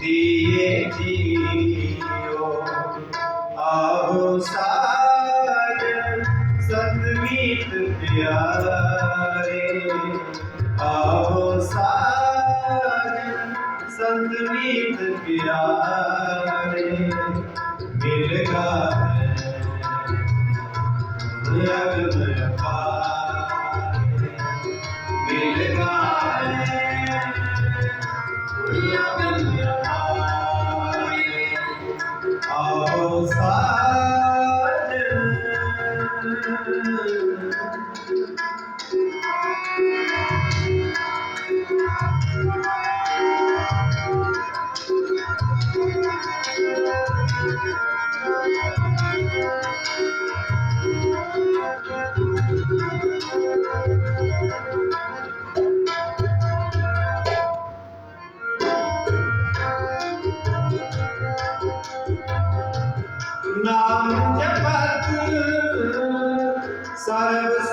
दिए जियो आओ साजन संगीत प्यारे आओ साजन संगीत प्यारे मिल गए नाम जपत सर्व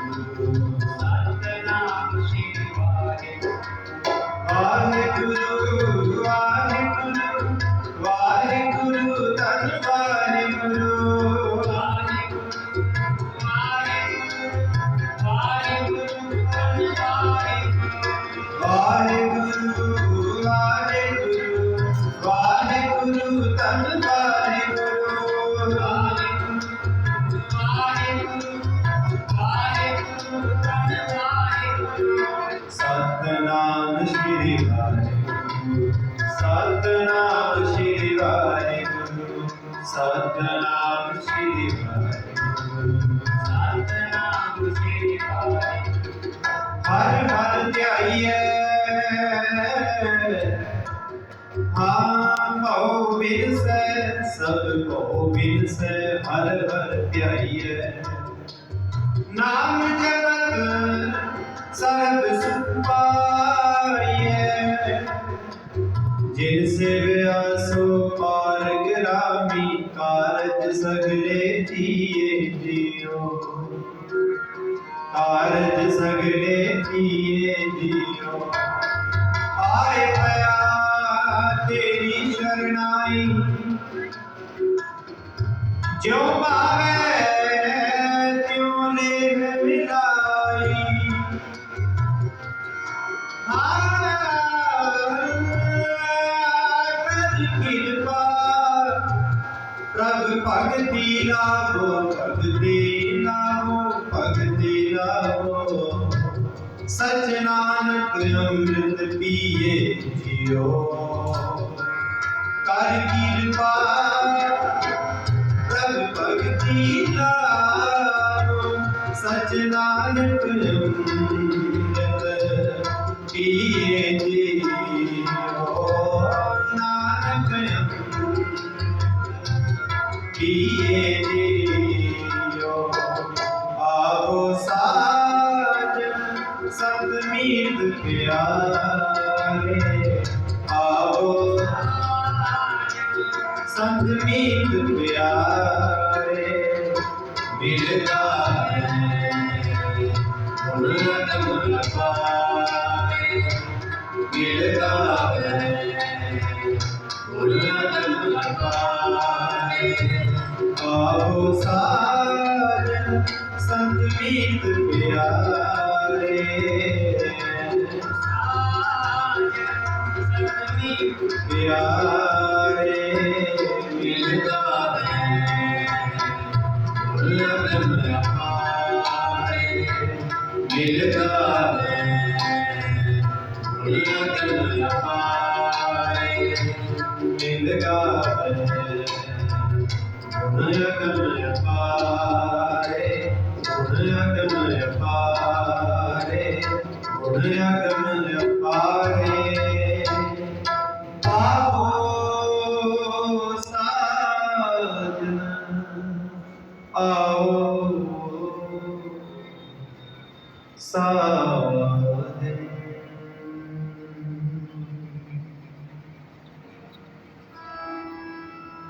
ਸਤਨਾਮ ਸ਼੍ਰੀ ਵਾਹਿਗੁਰੂ, ਸਤਨਾਮ ਸ਼੍ਰੀ ਵਾਹਿਗੁਰੂ, ਸਤਨਾਮ ਸ਼੍ਰੀ ਵਾਹਿਗੁਰੂ। ਹਰ ਹਰ ਧਿਆਈਐ, ਹਾਂ ਭਉ ਬਿਨਸੈ, ਸਭ ਕੋ ਬਿਨਸੈ, ਹਰ ਹਰ ਧਿਆਈਐ। ਨਾਮ ਸੇਵਿਆ ਸੋ ਪਾਰ ਗ੍ਰਾਮੀ ਕਾਰਜ ਸਗਲੇ ਜੀਏ ਜੀਓ। ਕਾਰਜ ਸਗਲੇ ਜੀਏ ਜੀਓ। ਆਏ ਪਿਆ ਤੇਰੀ ਸ਼ਰਣਾਈ ਜੋ ਪਾਵੇ ਭਗਤੀ ਲਾਭੋ ਭਗਤੀ ਲਾਭੋ ਭਗਤੀ ਲਾਭੋ ਸਚ ਨਾਨਕ ਅੰਮ੍ਰਿਤ ਪੀਏ ਜਿਉ ਕਰ ਕਿਰਪਾ, ਪ੍ਰਭ ਭਗਤੀ ਲਾਭੋ ਸਚ ਨਾਨਕ ਅੰਮ੍ਰਿਤ ਪੀਏ ਸੰਤ ਮੀਤ ਪਿਆਰੇ। ਆਵੋ ਸੰਤ ਮੀਤ ਪਿਆਰੇ ਮਿਲ ਗਾਏ ਮੁੱਲ ਮੁੱਲ ਪਾਏ ਮਿਲ ਗਾਏ ਮੁੱਲ ਆਓ ਸਾਜਨ ਸੰਗੀਤ ਪਿਆਰੇ। Yeah. ਆਓ ਸਾਜਨ